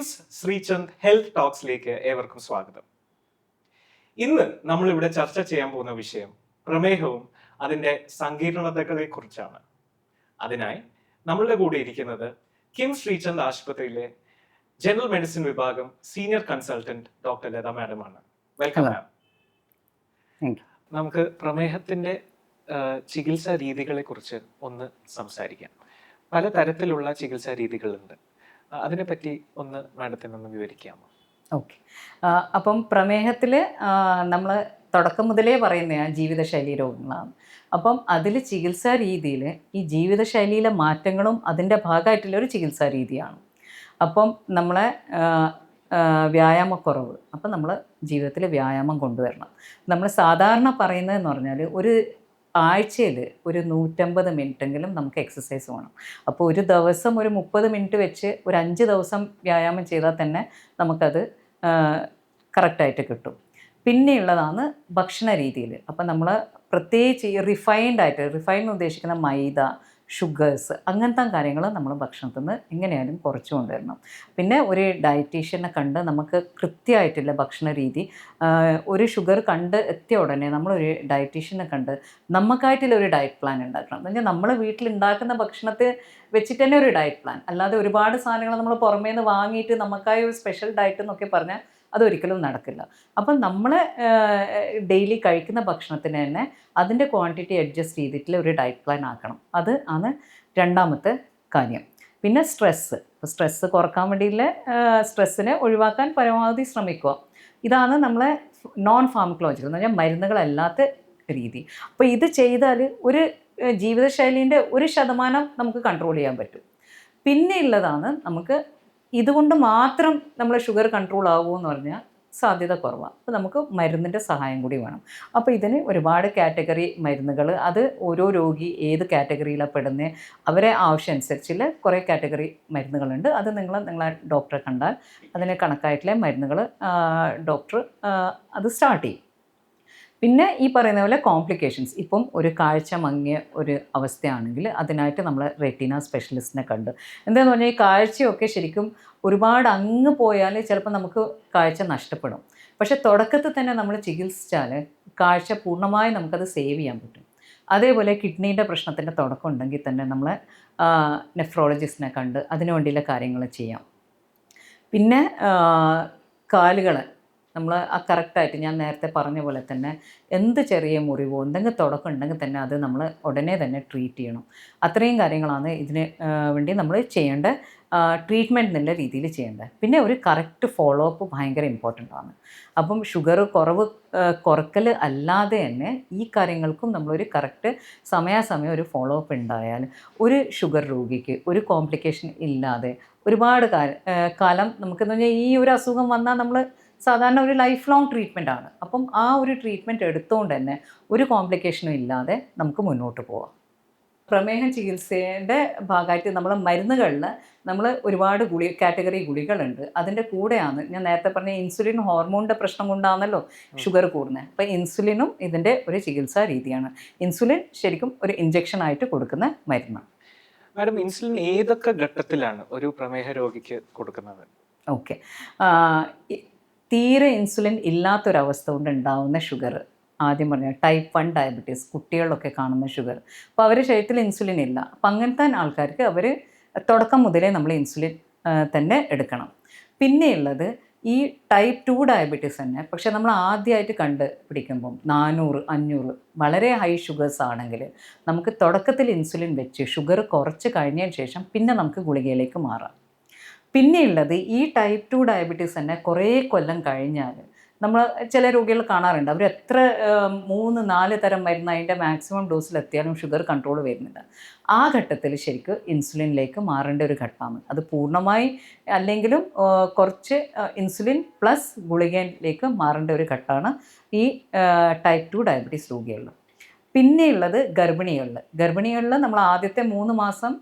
KIMS Sreechand health ടോക്സിലേക്ക് ഏവർക്കും സ്വാഗതം. ഇന്ന് നമ്മൾ ഇവിടെ ചർച്ച ചെയ്യാൻ പോകുന്ന വിഷയം പ്രമേഹവും അതിന്റെ സങ്കീർണതകളെ കുറിച്ചാണ് അതിനായി നമ്മളുടെ കൂടെ ഇരിക്കുന്നത് കിംസ് ശ്രീചന്ദ് ആശുപത്രിയിലെ ജനറൽ മെഡിസിൻ വിഭാഗം സീനിയർ കൺസൾട്ടന്റ് ഡോക്ടർ ലത മാഡമാണ്. വെൽക്കം. മാം നമുക്ക് പ്രമേഹത്തിന്റെ ചികിത്സാ രീതികളെ കുറിച്ച് ഒന്ന് സംസാരിക്കാം. പല തരത്തിലുള്ള ചികിത്സാ രീതികളുണ്ട്. അതിനെപ്പറ്റി ഒന്ന് മാഡത്തിന് ഒന്ന് വിവരിക്കാമോ? ഓക്കെ. അപ്പം പ്രമേഹത്തിൽ നമ്മൾ തുടക്കം മുതലേ പറയുന്ന ജീവിതശൈലി രോഗങ്ങളാണ്. അപ്പം അതിൽ ചികിത്സാ രീതിയിൽ ഈ ജീവിതശൈലിയിലെ മാറ്റങ്ങളും അതിന്റെ ഭാഗമായിട്ടുള്ള ഒരു ചികിത്സാ രീതിയാണ്. അപ്പം നമ്മളെ വ്യായാമക്കുറവ്. അപ്പം നമ്മൾ ജീവിതത്തിൽ വ്യായാമം കൊണ്ടുവരണം. നമ്മൾ സാധാരണ പറയുന്നതെന്ന് പറഞ്ഞാൽ ഒരു ആഴ്ചയിൽ ഒരു നൂറ്റമ്പത് മിനിറ്റെങ്കിലും നമുക്ക് എക്സസൈസ് വേണം. അപ്പോൾ ഒരു ദിവസം ഒരു മുപ്പത് മിനിറ്റ് വെച്ച് ഒരു അഞ്ച് ദിവസം വ്യായാമം ചെയ്താൽ തന്നെ നമുക്കത് കറക്റ്റായിട്ട് കിട്ടും. പിന്നെയുള്ളതാണ് ഭക്ഷണ രീതിയിൽ. അപ്പം നമ്മൾ പ്രത്യേകിച്ച് ഈ റിഫൈൻഡ് ആയിട്ട് റിഫൈൻഡ് ഉദ്ദേശിക്കുന്ന മൈദ ഷുഗേഴ്സ് അങ്ങനത്തെ കാര്യങ്ങൾ നമ്മൾ ഭക്ഷണത്തിൽ നിന്ന് എങ്ങനെയാലും കുറച്ച് കൊണ്ടുവരണം. പിന്നെ ഒരു ഡയറ്റീഷ്യനെ കണ്ട് നമുക്ക് കൃത്യമായിട്ടുള്ള ഭക്ഷണ രീതി ഒരു ഷുഗർ കണ്ട് എത്തിയ ഉടനെ നമ്മളൊരു ഡയറ്റീഷ്യനെ കണ്ട് നമുക്കായിട്ടുള്ള ഒരു ഡയറ്റ് പ്ലാൻ ഉണ്ടാക്കണം. എന്ന് വെച്ചാൽ നമ്മൾ വീട്ടിൽ ഉണ്ടാക്കുന്ന ഭക്ഷണത്തെ വെച്ചിട്ട് തന്നെ ഒരു ഡയറ്റ് പ്ലാൻ അല്ലാതെ ഒരുപാട് സാധനങ്ങൾ നമ്മൾ പുറമേ നിന്ന് വാങ്ങിയിട്ട് നമുക്കായി ഒരു സ്പെഷ്യൽ ഡയറ്റ് എന്നൊക്കെ പറഞ്ഞാൽ അതൊരിക്കലും നടക്കില്ല. അപ്പം നമ്മൾ ഡെയിലി കഴിക്കുന്ന ഭക്ഷണത്തിന് തന്നെ അതിന്റെ ക്വാണ്ടിറ്റി അഡ്ജസ്റ്റ് ചെയ്തിട്ടുള്ള ഒരു ഡയറ്റ് പ്ലാൻ ആക്കണം. അത് ആണ് രണ്ടാമത്തെ കാര്യം. പിന്നെ സ്ട്രെസ്സ്. സ്ട്രെസ്സ് കുറയ്ക്കാൻ വേണ്ടിയിട്ട് സ്ട്രെസ്സിനെ ഒഴിവാക്കാൻ പരമാവധി ശ്രമിക്കുക. ഇതാണ് നമ്മളെ നോൺ ഫാർമക്കോളജിക്കൽ എന്ന് പറഞ്ഞാൽ മരുന്നുകളല്ലാത്ത രീതി. അപ്പോൾ ഇത് ചെയ്താൽ ഒരു ജീവിതശൈലീന്റെ ഒരു ശതമാനം നമുക്ക് കൺട്രോൾ ചെയ്യാൻ പറ്റും. പിന്നെ ഉള്ളതാണ് നമുക്ക് ഇതുകൊണ്ട് മാത്രം നമ്മൾ ഷുഗർ കൺട്രോൾ ആകുമെന്ന് പറഞ്ഞാൽ സാധ്യത കുറവാണ് അപ്പോൾ നമുക്ക് മരുന്നിന്റെ സഹായം കൂടി വേണം. അപ്പോൾ ഇതിന് ഒരുപാട് കാറ്റഗറി മരുന്നുകൾ അത് ഓരോ രോഗി ഏത് കാറ്റഗറിയിലാണ് പെടുന്നത് അവരെ ആവശ്യം അനുസരിച്ചുള്ള കുറേ കാറ്റഗറി മരുന്നുകളുണ്ട്. അത് നിങ്ങൾ നിങ്ങളെ ഡോക്ടറെ കണ്ടാൽ അതിന് കണക്കായിട്ടുള്ള മരുന്നുകൾ ഡോക്ടർ അത് സ്റ്റാർട്ട് ചെയ്യും. പിന്നെ ഈ പറയുന്ന പോലെ കോംപ്ലിക്കേഷൻസ് ഇപ്പം ഒരു കാഴ്ച മങ്ങിയ ഒരു അവസ്ഥയാണെങ്കിൽ അതിനായിട്ട് നമ്മൾ റെറ്റിന സ്പെഷ്യലിസ്റ്റിനെ കണ്ട്. എന്താണെന്ന് പറഞ്ഞാൽ ഈ കാഴ്ചയൊക്കെ ശരിക്കും ഒരുപാട് അങ്ങ് പോയാൽ ചിലപ്പോൾ നമുക്ക് കാഴ്ച നഷ്ടപ്പെടും. പക്ഷെ തുടക്കത്തിൽ തന്നെ നമ്മൾ ചികിത്സിച്ചാൽ കാഴ്ച പൂർണമായി നമുക്കത് സേവ് ചെയ്യാൻ പറ്റും. അതേപോലെ കിഡ്നീന്റെ പ്രശ്നത്തിന്റെ തുടക്കം ഉണ്ടെങ്കിൽ തന്നെ നമ്മൾ നെഫ്രോളജിസ്റ്റിനെ കണ്ട് അതിനു വേണ്ടിയുള്ള കാര്യങ്ങൾ ചെയ്യാം. പിന്നെ കാലുകൾ നമ്മൾ ആ കറക്റ്റായിട്ട് ഞാൻ നേരത്തെ പറഞ്ഞ പോലെ തന്നെ എന്ത് ചെറിയ മുറിവോ എന്തെങ്കിലും തുടക്കം ഉണ്ടെങ്കിൽ തന്നെ അത് നമ്മൾ ഉടനെ തന്നെ ട്രീറ്റ് ചെയ്യണം. അത്രയും കാര്യങ്ങളാണ് ഇതിന് വേണ്ടി നമ്മൾ ചെയ്യേണ്ട ട്രീറ്റ്മെന്റ് എന്നുള്ള രീതിയിൽ ചെയ്യേണ്ടത്. പിന്നെ ഒരു കറക്റ്റ് ഫോളോ അപ്പ് ഭയങ്കര ഇമ്പോർട്ടന്റ് ആണ്. അപ്പം ഷുഗർ കുറവ് കുറക്കൽ അല്ലാതെ തന്നെ ഈ കാര്യങ്ങൾക്കും നമ്മളൊരു കറക്റ്റ് സമയാസമയം ഒരു ഫോളോ അപ്പ് ഉണ്ടായാൽ ഒരു ഷുഗർ രോഗിക്ക് ഒരു കോംപ്ലിക്കേഷൻ ഇല്ലാതെ ഒരുപാട് കാലം നമുക്കെന്ന് പറഞ്ഞാൽ ഈ ഒരു അസുഖം വന്നാൽ നമ്മൾ സാധാരണ ഒരു ലൈഫ് ലോങ് ട്രീറ്റ്മെന്റ് ആണ്. അപ്പം ആ ഒരു ട്രീറ്റ്മെന്റ് എടുത്തുകൊണ്ട് തന്നെ ഒരു കോംപ്ലിക്കേഷനും ഇല്ലാതെ നമുക്ക് മുന്നോട്ട് പോവാം. പ്രമേഹ ചികിത്സയുടെ ഭാഗമായിട്ട് നമ്മൾ മരുന്നുകളിൽ നമ്മൾ ഒരുപാട് ഗുളി കാറ്റഗറി ഗുളികളുണ്ട്. അതിന്റെ കൂടെയാണ് ഞാൻ നേരത്തെ പറഞ്ഞ ഇൻസുലിൻ ഹോർമോണിന്റെ പ്രശ്നം കൊണ്ടാണല്ലോ ഷുഗർ കൂടുന്നത് അപ്പോൾ ഇൻസുലിനും ഇതിന്റെ ഒരു ചികിത്സാ രീതിയാണ്. ഇൻസുലിൻ ശരിക്കും ഒരു ഇഞ്ചക്ഷൻ ആയിട്ട് കൊടുക്കുന്ന മരുന്നാണ്. മാഡം ഇൻസുലിൻ ഏതൊക്കെ ഘട്ടത്തിലാണ് ഒരു പ്രമേഹ രോഗിക്ക് കൊടുക്കുന്നത്? ഓക്കെ. തീരെ ഇൻസുലിൻ ഇല്ലാത്തൊരവസ്ഥ കൊണ്ട് ഉണ്ടാവുന്ന ഷുഗർ. ആദ്യം പറഞ്ഞ ടൈപ്പ് വൺ ഡയബറ്റീസ് കുട്ടികളിലൊക്കെ കാണുന്ന ഷുഗർ. അപ്പോൾ അവരുടെ ശരീരത്തിൽ ഇൻസുലിൻ ഇല്ല. അപ്പം അങ്ങനത്തെ ആൾക്കാർക്ക് അവർ തുടക്കം മുതലേ നമ്മൾ ഇൻസുലിൻ തന്നെ എടുക്കണം. പിന്നെയുള്ളത് ഈ ടൈപ്പ് ടു ഡയബറ്റീസ് തന്നെ പക്ഷേ നമ്മൾ ആദ്യമായിട്ട് കണ്ട് പിടിക്കുമ്പം നാനൂറ് അഞ്ഞൂറ് വളരെ ഹൈ ഷുഗേഴ്സ് ആണെങ്കിൽ നമുക്ക് തുടക്കത്തിൽ ഇൻസുലിൻ വെച്ച് ഷുഗർ കുറച്ച് കഴിഞ്ഞതിന് ശേഷം പിന്നെ നമുക്ക് ഗുളികയിലേക്ക് മാറാം. പിന്നെയുള്ളത് ഈ ടൈപ്പ് ടു ഡയബറ്റീസ് തന്നെ കുറേ കൊല്ലം കഴിഞ്ഞാൽ നമ്മൾ ചില രോഗികൾ കാണാറുണ്ട്. അവർ എത്ര മൂന്ന് നാല് തരം മരുന്ന് അതിന്റെ മാക്സിമം ഡോസിലെത്തിയാലും ഷുഗർ കൺട്രോൾ വരുന്നില്ല. ആ ഘട്ടത്തിൽ ശരിക്കും ഇൻസുലിനിലേക്ക് മാറേണ്ട ഒരു ഘട്ടമാണ്. അത് പൂർണമായി അല്ലെങ്കിലും കുറച്ച് ഇൻസുലിൻ പ്ലസ് ഗുളികയിലേക്ക് മാറേണ്ട ഒരു ഘട്ടമാണ് ഈ ടൈപ്പ് ടു ഡയബറ്റീസ് രോഗികളിൽ. പിന്നെയുള്ളത് ഗർഭിണികളിൽ ഗർഭിണികളിൽ നമ്മൾ ആദ്യത്തെ മൂന്ന് മാസം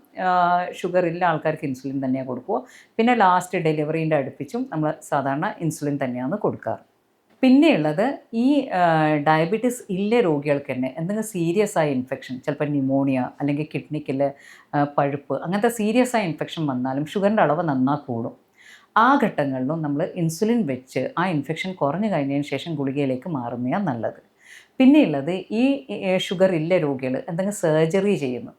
ഷുഗർ ഇല്ല ആൾക്കാർക്ക് ഇൻസുലിൻ തന്നെയാണ് കൊടുക്കുക. പിന്നെ ലാസ്റ്റ് ഡെലിവറീന്റെ അടുപ്പിച്ചും നമ്മൾ സാധാരണ ഇൻസുലിൻ തന്നെയാണ് കൊടുക്കാറ്. പിന്നെയുള്ളത് ഈ ഡയബറ്റീസ് ഇല്ല രോഗികൾക്ക് തന്നെ എന്തെങ്കിലും സീരിയസ് ആയ ഇൻഫെക്ഷൻ ചിലപ്പോൾ ന്യൂമോണിയ അല്ലെങ്കിൽ കിഡ്നിക്കിൽ പഴുപ്പ് അങ്ങനത്തെ സീരിയസ് ആയ ഇൻഫെക്ഷൻ വന്നാലും ഷുഗറിന്റെ അളവ് നന്നാ കൂടും. ആ ഘട്ടങ്ങളിലും നമ്മൾ ഇൻസുലിൻ വെച്ച് ആ ഇൻഫെക്ഷൻ കുറഞ്ഞു കഴിഞ്ഞതിന് ശേഷം ഗുളികയിലേക്ക് മാറുന്നതാണ് നല്ലത്. പിന്നെയുള്ളത് ഈ ഷുഗർ ഇല്ല രോഗികൾ എന്തെങ്കിലും സർജറി ചെയ്യുന്നു.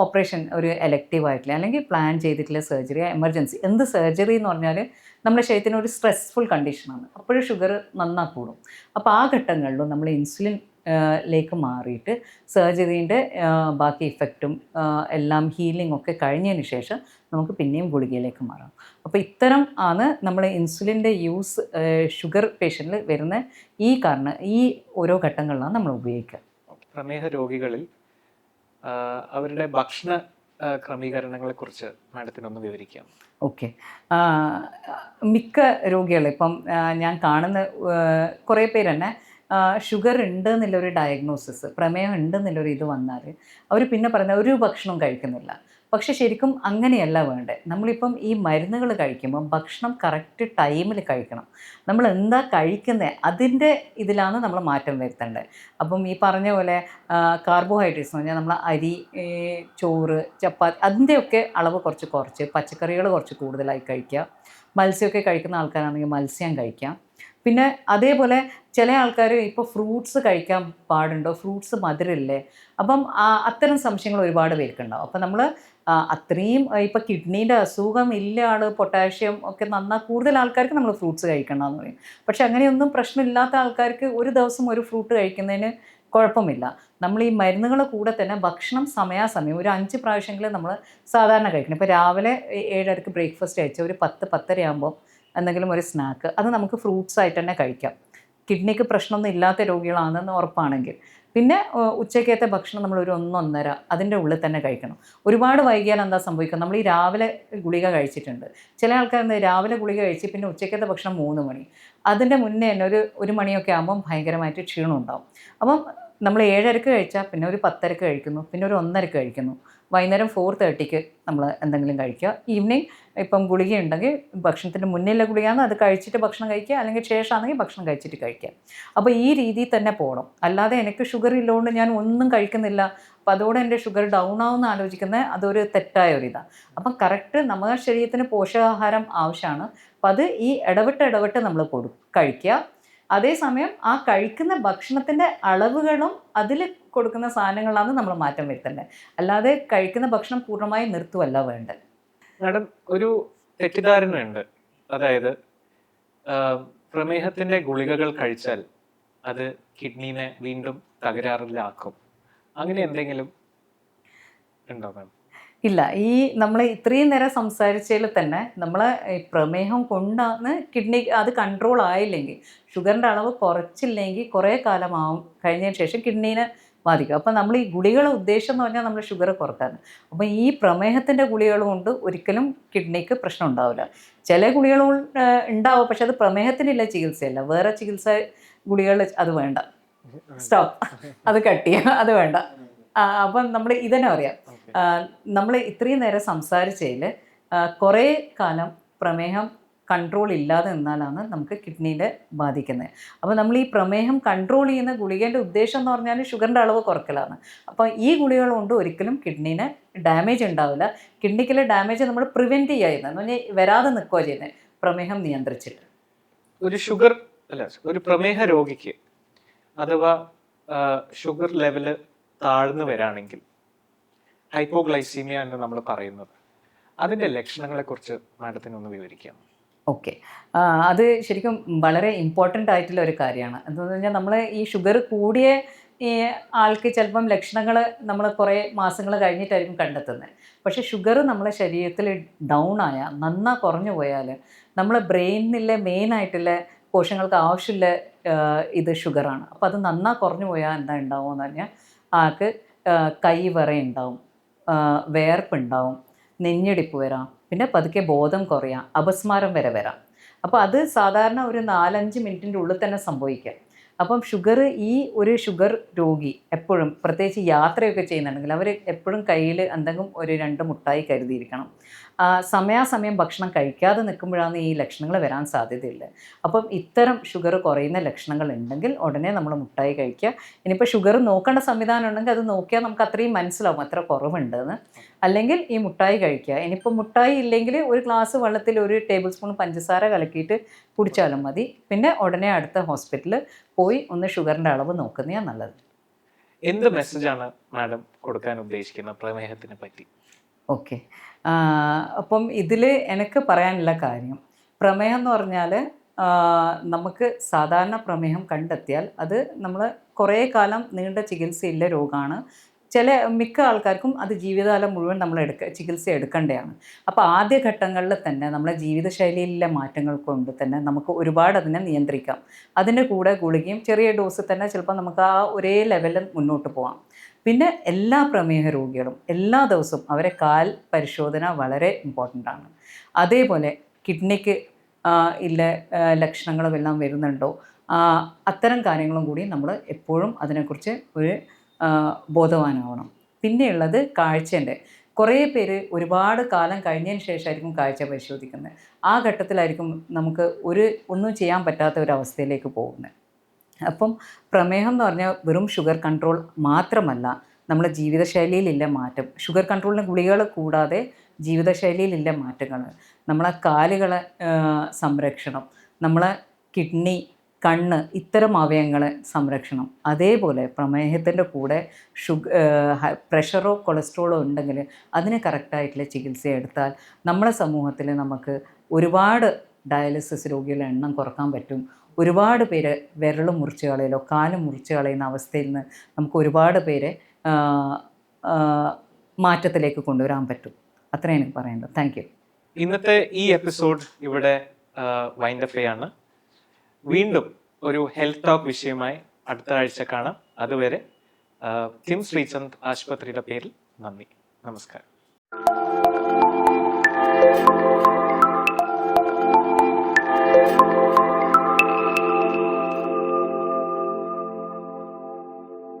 ഓപ്പറേഷൻ ഒരു എലക്റ്റീവ് ആയിട്ടുള്ള അല്ലെങ്കിൽ പ്ലാൻ ചെയ്തിട്ടുള്ള സർജറി എമർജൻസി എന്ത് സർജറി എന്ന് പറഞ്ഞാൽ നമ്മുടെ ശരീരത്തിന് ഒരു സ്ട്രെസ്ഫുൾ കണ്ടീഷനാണ് അപ്പോഴും ഷുഗർ നന്നാ കൂടും. അപ്പോൾ ആ ഘട്ടങ്ങളിലും നമ്മൾ ഇൻസുലിൻ ലേക്ക് മാറിയിട്ട് സർജറീന്റെ ബാക്കി ഇഫക്റ്റും എല്ലാം ഹീലിംഗ് ഒക്കെ കഴിഞ്ഞതിന് ശേഷം നമുക്ക് പിന്നെയും ഗുളികയിലേക്ക് മാറാം. അപ്പോൾ ഇത്തരം ആണ് നമ്മൾ ഇൻസുലിന്റെ യൂസ് ഷുഗർ പേഷ്യന്റിൽ വരുന്ന ഈ കാരണം ഈ ഓരോ ഘട്ടങ്ങളിലാണ് നമ്മൾ ഉപയോഗിക്കുക. പ്രമേഹ രോഗികളിൽ അവരുടെ ഭക്ഷണ ക്രമീകരണങ്ങളെ കുറിച്ച് മാഡത്തിനൊന്ന് വിവരിക്കാം. ഓക്കെ. മിക്ക രോഗികൾ ഇപ്പം ഞാൻ കാണുന്ന കുറേ പേര് തന്നെ ഷുഗർ ഉണ്ട് എന്നുള്ളൊരു ഡയഗ്നോസിസ് പ്രമേഹം ഉണ്ട് എന്നുള്ളൊരു ഇത് വന്നാൽ അവർ പിന്നെ പറഞ്ഞ ഒരു ഭക്ഷണവും കഴിക്കുന്നില്ല. പക്ഷെ ശരിക്കും അങ്ങനെയല്ല വേണ്ടത്. നമ്മളിപ്പം ഈ മരുന്നുകൾ കഴിക്കുമ്പോൾ ഭക്ഷണം കറക്റ്റ് ടൈമിൽ കഴിക്കണം. നമ്മൾ എന്താ കഴിക്കുന്നത് അതിന്റെ ഇതിലാണ് നമ്മൾ മാറ്റം വരുത്തേണ്ടത്. അപ്പം ഈ പറഞ്ഞ പോലെ കാർബോഹൈഡ്രേറ്റ്സ് എന്ന് പറഞ്ഞാൽ നമ്മൾ അരി ചോറ് ചപ്പാത്തി അതിന്റെയൊക്കെ അളവ് കുറച്ച് കുറച്ച് പച്ചക്കറികൾ കുറച്ച് കൂടുതലായി കഴിക്കുക. മത്സ്യമൊക്കെ കഴിക്കുന്ന ആൾക്കാരാണെങ്കിൽ മത്സ്യം കഴിക്കാം. പിന്നെ അതേപോലെ ചില ആൾക്കാർ ഇപ്പോൾ ഫ്രൂട്ട്സ് കഴിക്കാൻ പാടുണ്ടോ? ഫ്രൂട്ട്സ് മധുരമില്ലേ? അപ്പം അത്തരം സംശയങ്ങൾ ഒരുപാട് പേർക്കുണ്ടാവും. അപ്പം നമ്മൾ അത്രയും ഇപ്പോൾ കിഡ്നീന്റെ അസുഖം ഇല്ല ആൾ പൊട്ടാഷ്യം ഒക്കെ നന്നാ കൂടുതൽ ആൾക്കാർക്ക് നമ്മൾ ഫ്രൂട്ട്സ് കഴിക്കണം എന്ന് പറയും. പക്ഷെ അങ്ങനെയൊന്നും പ്രശ്നമില്ലാത്ത ആൾക്കാർക്ക് ഒരു ദിവസം ഒരു ഫ്രൂട്ട് കഴിക്കുന്നതിന് കുഴപ്പമില്ല. നമ്മൾ ഈ മരുന്നുകൾ കൂടെ തന്നെ ഭക്ഷണം സമയാസമയം ഒരു അഞ്ച് പ്രാവശ്യമെങ്കിലും നമ്മൾ സാധാരണ കഴിക്കണം. ഇപ്പോൾ രാവിലെ ഏഴരക്ക് ബ്രേക്ക്ഫാസ്റ്റ് കഴിച്ചാൽ ഒരു പത്ത് പത്തര ആകുമ്പോൾ എന്തെങ്കിലും ഒരു സ്നാക്ക് അത് നമുക്ക് ഫ്രൂട്ട്സ് ആയിട്ട് തന്നെ കഴിക്കാം. കിഡ്നിക്ക് പ്രശ്നമൊന്നും ഇല്ലാത്ത രോഗികളാണെന്ന് ഉറപ്പാണെങ്കിൽ. പിന്നെ ഉച്ചയ്ക്കത്തെ ഭക്ഷണം നമ്മൾ ഒരു ഒന്നൊന്നര അതിന്റെ ഉള്ളിൽ തന്നെ കഴിക്കണം. ഒരുപാട് വൈകിയാൽ എന്താ സംഭവിക്കുക? നമ്മൾ ഈ രാവിലെ ഗുളിക കഴിച്ചിട്ടുണ്ട്. ചില ആൾക്കാർ രാവിലെ ഗുളിക കഴിച്ച് പിന്നെ ഉച്ചക്കത്തെ ഭക്ഷണം മൂന്ന് മണി. അതിന്റെ മുന്നേ തന്നെ ഒരു ഒരു മണിയൊക്കെ ആകുമ്പം ഭയങ്കരമായിട്ട് ക്ഷീണം ഉണ്ടാവും അപ്പം നമ്മൾ ഏഴരക്ക് കഴിച്ചാൽ പിന്നെ ഒരു പത്തരക്ക് കഴിക്കുന്നു പിന്നെ ഒരു ഒന്നരക്ക് കഴിക്കുന്നു. വൈകുന്നേരം ഫോർ തേർട്ടിക്ക് നമ്മൾ എന്തെങ്കിലും കഴിക്കുക. ഈവനിങ് ഇപ്പം ഗുളിക ഉണ്ടെങ്കിൽ ഭക്ഷണത്തിന്റെ മുന്നിലെ ഗുളികയാണ് അത് കഴിച്ചിട്ട് ഭക്ഷണം കഴിക്കുക അല്ലെങ്കിൽ ശേഷമാണെങ്കിൽ ഭക്ഷണം കഴിച്ചിട്ട് കഴിക്കുക. അപ്പോൾ ഈ രീതിയിൽ തന്നെ പോകണം. അല്ലാതെ എനിക്ക് ഷുഗർ ഇല്ലോണ്ട് ഞാൻ ഒന്നും കഴിക്കുന്നില്ല. അപ്പോൾ അതോടെ എന്റെ ഷുഗർ ഡൗൺ ആവുമെന്ന് ആലോചിക്കുന്നത് അതൊരു തെറ്റായ ഒരു ഇതാണ് അപ്പം കറക്റ്റ് നമ്മുടെ ശരീരത്തിന് പോഷകാഹാരം ആവശ്യമാണ്. അപ്പം അത് ഈ ഇടവിട്ട് ഇടവിട്ട് നമ്മൾ കൊടു കഴിക്കുക. അതേസമയം ആ കഴിക്കുന്ന ഭക്ഷണത്തിന്റെ അളവുകളും അതിൽ കൊടുക്കുന്ന സാധനങ്ങളാണ് നമ്മൾ മാറ്റം വരുത്തേണ്ടത്. അല്ലാതെ കഴിക്കുന്ന ഭക്ഷണം പൂർണമായി നിർത്തുവല്ല വേണ്ടത്. മാഡം ഒരു തെറ്റിദ്ധാരണയുണ്ട്. അതായത് പ്രമേഹത്തിന്റെ ഗുളികകൾ കഴിച്ചാൽ അത് കിഡ്നീനെ വീണ്ടും തകരാറിലാക്കും. അങ്ങനെ എന്തെങ്കിലും ഉണ്ടോ മാം ഇല്ല ഈ നമ്മൾ ഇത്രയും നേരം സംസാരിച്ചതിൽ തന്നെ നമ്മൾ പ്രമേഹം കൊണ്ടാണ് കിഡ്നി അത് കൺട്രോൾ ആയില്ലെങ്കിൽ ഷുഗറിന്റെ അളവ് കുറച്ചില്ലെങ്കിൽ കുറേ കാലമാവും കഴിഞ്ഞതിന് ശേഷം കിഡ്നീനെ ബാധിക്കും. അപ്പം നമ്മൾ ഈ ഗുളികളുടെ ഉദ്ദേശം എന്ന് പറഞ്ഞാൽ നമ്മൾ ഷുഗർ കുറയ്ക്കാൻ അപ്പം ഈ പ്രമേഹത്തിന്റെ ഗുളികൾ കൊണ്ട് ഒരിക്കലും കിഡ്നിക്ക് പ്രശ്നം ഉണ്ടാവില്ല. ചില ഗുളികൾ ഉണ്ടാവും പക്ഷെ അത് പ്രമേഹത്തിനുള്ള ചികിത്സയല്ല. വേറെ ചികിത്സ ഗുളികൾ അത് വേണ്ട. സ്റ്റോപ്പ് അത് കട്ട് ചെയ്യുക അത് വേണ്ട. അപ്പം നമ്മൾ ഇതന്നെ പറയാം. നമ്മൾ ഇത്രയും നേരം സംസാരിച്ചതിൽ കുറേ കാലം പ്രമേഹം കൺട്രോൾ ഇല്ലാതെ നിന്നാലാണ് നമുക്ക് കിഡ്നീനെ ബാധിക്കുന്നത് അപ്പോൾ നമ്മൾ ഈ പ്രമേഹം കൺട്രോൾ ചെയ്യുന്ന ഗുളികേന്റെ ഉദ്ദേശം എന്ന് പറഞ്ഞാൽ ഷുഗറിന്റെ അളവ് കുറക്കലാണ്. അപ്പോൾ ഈ ഗുളികൾ കൊണ്ട് ഒരിക്കലും കിഡ്നീനെ ഡാമേജ് ഉണ്ടാവില്ല. കിഡ്നിക്കിലെ ഡാമേജ് നമ്മൾ പ്രിവെന്റ് ചെയ്യുന്നത് എന്ന് പറഞ്ഞാൽ വരാതെ നിൽക്കുക ചെയ്യുന്നത് പ്രമേഹം നിയന്ത്രിച്ചിട്ട്. ഒരു ഷുഗർ അല്ല ഒരു പ്രമേഹ രോഗിക്ക് അഥവാ ഷുഗർ ലെവൽ താഴ്ന്നു വരാണെങ്കിൽ ഹൈപ്പോഗ്ലൈസീമിയ എന്ന് നമ്മൾ പറയുന്നത്. അതിന്റെ ലക്ഷണങ്ങളെ കുറിച്ച് മാഡത്തിന് ഒന്ന് വിവരിക്കാം. ഓക്കെ. അത് ശരിക്കും വളരെ ഇമ്പോർട്ടന്റ് ആയിട്ടുള്ള ഒരു കാര്യമാണ്. എന്താണെന്ന് പറഞ്ഞാൽ നമ്മൾ ഈ ഷുഗർ കൂടിയ ഈ ആൾക്ക് ചിലപ്പം ലക്ഷണങ്ങൾ നമ്മൾ കുറേ മാസങ്ങൾ കഴിഞ്ഞിട്ടായിരിക്കും കണ്ടെത്തുന്നത് പക്ഷേ ഷുഗർ നമ്മളെ ശരീരത്തിൽ ഡൗൺ ആയാൽ നന്നാ കുറഞ്ഞു പോയാൽ നമ്മളെ ബ്രെയിനിലെ മെയിൻ ആയിട്ടുള്ള കോശങ്ങൾക്ക് ആവശ്യമുള്ള ആ, ഇത് ഷുഗറാണ് അപ്പോൾ അത് നന്നാ കുറഞ്ഞു പോയാൽ എന്താ ഉണ്ടാവുമെന്ന് പറഞ്ഞാൽ ആൾക്ക് കൈ വരെ ഉണ്ടാവും. വേർപ്പുണ്ടാവും. നെഞ്ഞിടിപ്പ് വരാം. പിന്നെ പതുക്കെ ബോധം കുറയാം. അപസ്മാരം വരെ വരാം. അപ്പോൾ അത് സാധാരണ ഒരു നാലഞ്ച് മിനിറ്റിന്റെ ഉള്ളിൽ തന്നെ സംഭവിക്കാം. അപ്പം ഷുഗർ ഈ ഒരു ഷുഗർ രോഗി എപ്പോഴും പ്രത്യേകിച്ച് യാത്രയൊക്കെ ചെയ്യുന്നുണ്ടെങ്കിൽ അവർ എപ്പോഴും കയ്യിൽ എന്തെങ്കിലും ഒരു രണ്ട് മുട്ടായി കരുതിയിരിക്കണം. സമയാസമയം ഭക്ഷണം കഴിക്കാതെ നിൽക്കുമ്പോഴാണ് ഈ ലക്ഷണങ്ങൾ വരാൻ സാധ്യതയുള്ളത്. അപ്പം ഇത്തരം ഷുഗർ കുറയുന്ന ലക്ഷണങ്ങൾ ഉണ്ടെങ്കിൽ ഉടനെ നമ്മൾ മുട്ടായി കഴിക്കുക. ഇനിയിപ്പോൾ ഷുഗർ നോക്കേണ്ട സംവിധാനം ഉണ്ടെങ്കിൽ അത് നോക്കിയാൽ നമുക്ക് അത്രയും മനസ്സിലാവും അത്ര കുറവുണ്ടെന്ന്. അല്ലെങ്കിൽ ഈ മുട്ടായി കഴിക്കുക. ഇനിയിപ്പോൾ മുട്ടായി ഇല്ലെങ്കിൽ ഒരു ഗ്ലാസ് വെള്ളത്തിൽ ഒരു ടേബിൾ സ്പൂൺ പഞ്ചസാര കലക്കിയിട്ട് കുടിച്ചാലും മതി. പിന്നെ ഉടനെ അടുത്ത ഹോസ്പിറ്റലിൽ പോയി ഒന്ന് ഷുഗറിന്റെ അളവ് നോക്കുന്നതാണ് നല്ലത്. എന്ത് മെസ്സേജാണ് മാഡം കൊടുക്കാൻ ഉദ്ദേശിക്കുന്നത് പ്രമേഹത്തിനെ പറ്റി? ഓക്കെ. അപ്പം ഇതിൽ എനിക്ക് പറയാനുള്ള കാര്യം. പ്രമേഹം എന്ന് പറഞ്ഞാൽ നമുക്ക് സാധാരണ പ്രമേഹം കണ്ടെത്തിയാൽ അത് നമ്മൾ കുറേ കാലം നീണ്ട ചികിത്സയില്ല രോഗമാണ് ചില മിക്ക ആൾക്കാർക്കും അത് ജീവിതകാലം മുഴുവൻ നമ്മൾ എടുക്ക ചികിത്സ എടുക്കേണ്ടതാണ് അപ്പോൾ ആദ്യ ഘട്ടങ്ങളിൽ തന്നെ നമ്മുടെ ജീവിതശൈലിയിലെ മാറ്റങ്ങൾ കൊണ്ട് തന്നെ നമുക്ക് ഒരുപാട് അതിനെ നിയന്ത്രിക്കാം. അതിന്റെ കൂടെ ഗുളികയും ചെറിയ ഡോസ് തന്നെ ചിലപ്പോൾ നമുക്ക് ആ ഒരേ ലെവലിൽ മുന്നോട്ട് പോകാം പിന്നെ എല്ലാ പ്രമേഹ രോഗികളും എല്ലാ ദിവസവും അവരെ കാൽ പരിശോധന വളരെ ഇമ്പോർട്ടന്റ് ആണ്. അതേപോലെ കിഡ്നിക്ക് ഇല്ല ലക്ഷണങ്ങളും എല്ലാം വരുന്നുണ്ടോ അത്തരം കാര്യങ്ങളും കൂടി നമ്മൾ എപ്പോഴും അതിനെക്കുറിച്ച് ഒരു ബോധവാനാവണം. പിന്നെയുള്ളത് കാഴ്ചന്റെ. കുറേ പേര് ഒരുപാട് കാലം കഴിഞ്ഞതിന് ശേഷമായിരിക്കും കാഴ്ച പരിശോധിക്കുന്നത്. ആ ഘട്ടത്തിലായിരിക്കും നമുക്ക് ഒരു ഒന്നും ചെയ്യാൻ പറ്റാത്ത ഒരു അവസ്ഥയിലേക്ക് പോകുന്നത്. അപ്പം പ്രമേഹം എന്ന് പറഞ്ഞാൽ വെറും ഷുഗർ കൺട്രോൾ മാത്രമല്ല നമ്മുടെ ജീവിതശൈലിയിലില്ല മാറ്റം. ഷുഗർ കൺട്രോളിന് ഗുളികൾ കൂടാതെ ജീവിതശൈലിയിലില്ല മാറ്റങ്ങൾ. നമ്മളെ കാലുകളെ സംരക്ഷണം. നമ്മളെ കിഡ്നി കണ്ണ് ഇത്തരം അവയവങ്ങളെ സംരക്ഷണം. അതേപോലെ പ്രമേഹത്തിന്റെ കൂടെ ഷുഗർ പ്രഷറോ കൊളസ്ട്രോളോ ഉണ്ടെങ്കിൽ അതിന് കറക്റ്റായിട്ടുള്ള ചികിത്സ എടുത്താൽ നമ്മുടെ സമൂഹത്തിൽ നമുക്ക് ഒരുപാട് ഡയാലിസിസ് രോഗികളുടെ എണ്ണം കുറയ്ക്കാൻ പറ്റും. ഒരുപാട് പേര് വിരൽ മുറിച്ച് കളയലോ കാൽ മുറിച്ച് കളയുന്ന അവസ്ഥയിൽ നിന്ന് നമുക്ക് ഒരുപാട് പേരെ മാറ്റത്തിലേക്ക് കൊണ്ടുവരാൻ പറ്റും. അത്രയും എനിക്ക് പറയേണ്ടത്. താങ്ക് യു ഇന്നത്തെ ഈ എപ്പിസോഡ് ഇവിടെ വൈൻഡപ്പ് ചെയ്യാണ്. വീണ്ടും ഒരു ഹെൽത്ത് ടോക്ക് വിഷയമായി അടുത്ത ആഴ്ച കാണാം. അതുവരെ കിം ശ്രീചന്ദ് ആശുപത്രിയുടെ പേരിൽ നന്ദി. നമസ്കാരം.